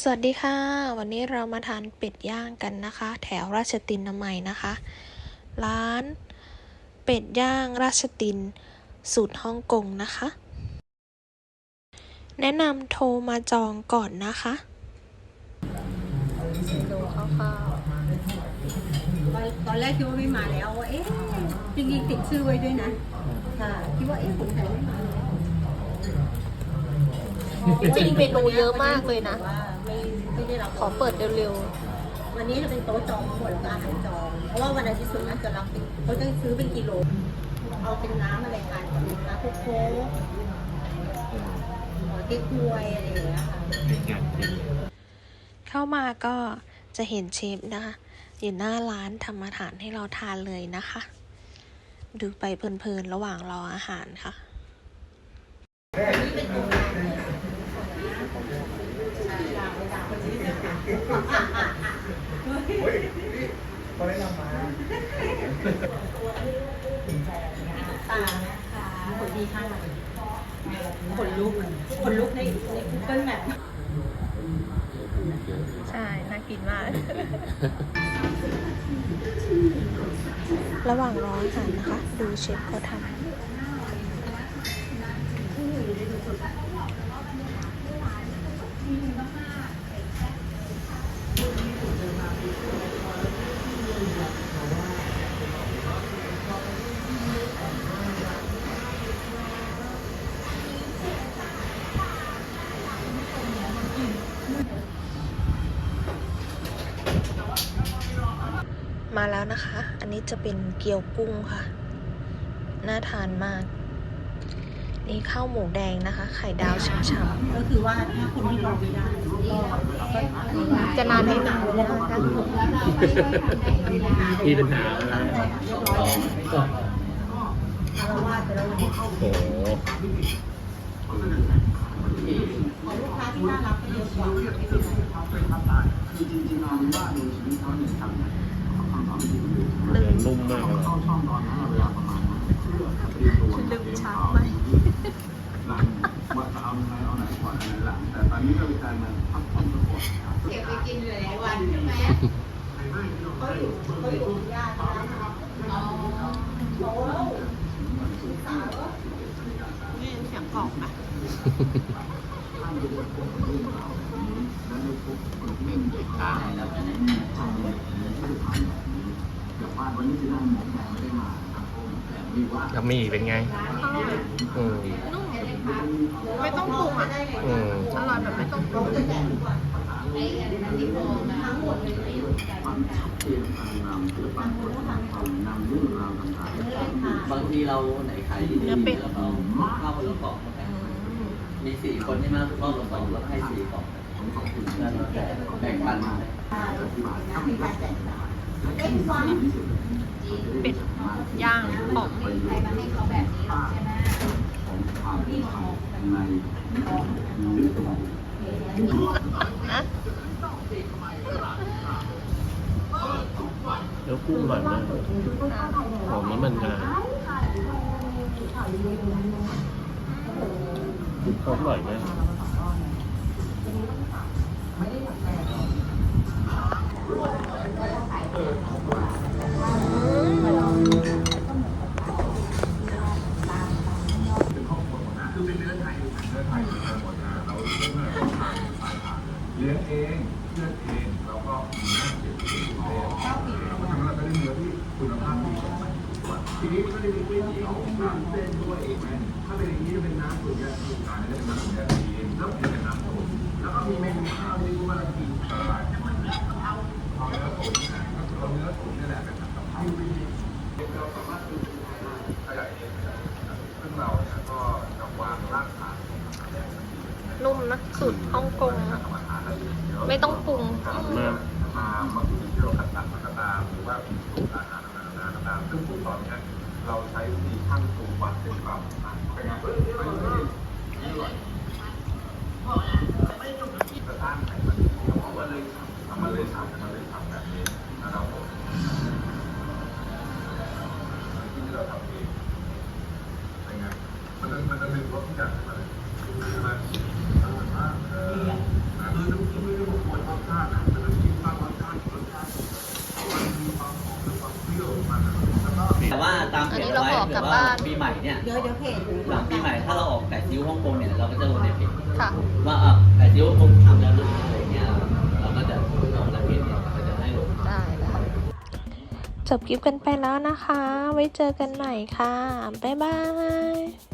สวัสดีค่ะ วันนี้เรามาทานเป็ดย่างกันนะคะ แถวราชตินนามัยนะคะ ร้าน เป็ดย่างราชติน สูตรฮ่องกงนะคะ แนะนำโทรมาจองก่อนนะคะดูคร่าวตอนตอนแรกคิดว่าไม่มาแล้ว เอ๊ะจริงๆติดชื่อไว้ด้วยนะค่ะคิดว่าเอ๊ะสงสัยไม่มาแล้วๆจริงๆเมนูเยอะมากเลยนะ แต่ว่าขอเปิดเร็วๆ วันนี้จะเป็นโต๊ะจองทั้งหมดแล้วก็อาหารจอง เพราะว่าวันอาทิตย์ส่วนมากจะรับเป็นเขาจะซื้อเป็นกิโล เอาเป็นน้ำอะไรกันน้ำโคโค่หอเก๊กฮวยอะไรอย่างเงี้ยค่ะเข้ามาก็จะเห็นเชฟนะคะอยู่หน้าร้านทำอาหารให้เราทานเลยนะคะ ดูไปเพลินๆ ระหว่างรออาหารค่ะ ตาขนดีข้างขนลุกขนลุกในใน Google Map ใช่ น่ากินมาก ระหว่างรออาหารนะคะ ดูเชฟเขาทำ มาแล้วนะคะ อันนี้จะเป็นเกี๊ยวกุ้งค่ะ น่าทานมาก นี่ข้าวหมูแดงนะคะ ไข่ดาวฉ่ำก็คือว่าถ้าคนที่รอไม่ได้ก็ก็ๆจะนานไม่นานนะคะมีปัญหาอะไรอ๋ออารวาสไปแล้ววันนี้โหลังว่าจะเอาไหนเอาไหนก่อนไหนหลัง แต่ตอนนี้ก็มีการมาพักผ่อนก่อนเก็บไปกินหลายวันใช่ไหมเขาอยู่เขาอยู่ญาตินะครับโอ้โหนี่เสียงกล่องปะตแล้วนะ แล้วมีเป็นไงอืมไม่ต้องปรุงอะอืมอร่อยแบบไม่ต้องปรุงบางทีเราไหนขายดีๆแล้วเราเข้าแล้วกล่องมีสี่คนใช่ไหมทุกคนเราสองเราให้สี่กล่องแล้วเราแต่แบ่งปัน เป็ดย่างหอมนะแล้วกุ้งอร่อยมากหอมน้ำมันงาเขาอร่อยมาก เลี้ยงเองเลือกเองแล้วก็มีหน้าเก็บเองเองเพราะฉะนั้นเราก็ได้เนื้อที่คุณภาพดีกว่าทีนี้ก็จะมีก๋วยเตี๋ยวน้ำเส้นด้วยเองไหมถ้าเป็นอย่างนี้จะเป็นน้ำตุ๋นยาสูตรการจะเป็นน้ำตุ๋นยาจีนแล้วจะเป็นน้ำตุ๋นแล้วก็มีเมนูข้าวที่เรียกว่าอะไรกินเอ่อเอาเนื้อตุ๋นนะก็คือเอาเนื้อตุ๋นนี่แหละเป็นกับข้าวเราสามารถดูได้ขยายเองได้ซึ่งเราเนี่ยก็จะวางรากฐาน นุ่มนะ สูตรฮ่องกงอะไม่ต้องปรุงหอมมากมาบางทีที่เราคัดสรรมาก็ตามหรือว่าสูตรอาหารต่างๆก็ตามซึ่งตอนนี้เราใช้วิธีขั้นสูงวัดเป็นความเป็นไงเฮ้ยไม่ไม่ไม่อร่อยสะท้านไขมันผมว่าเลยทำมาเลยทำมาเลยทำแบบนี้นะครับผมที่เราทำเองเป็นไงมันมันจะดึงรสทุกอย่างมาเลยใช่ไหมเออเออคือทุกที่ไม่ได้ ว่าบ้านปีใหม่เนี่ยเดี๋ยวเดี๋ยวเพจหลังปีใหม่ถ้าเราออกไก่ซิ้วฮ่องกงเนี่ยเราก็จะลงในเพจค่ะ ว่าอะไก่ซิ้วฮ่องกงทำแล้วนะอะไรเงี้ยเราก็จะลงในเพจเนี่ยเราก็จะให้ลง ได้ได้ จบคลิปกันไปแล้วนะคะ ไว้เจอกันใหม่ค่ะ บ๊ายบาย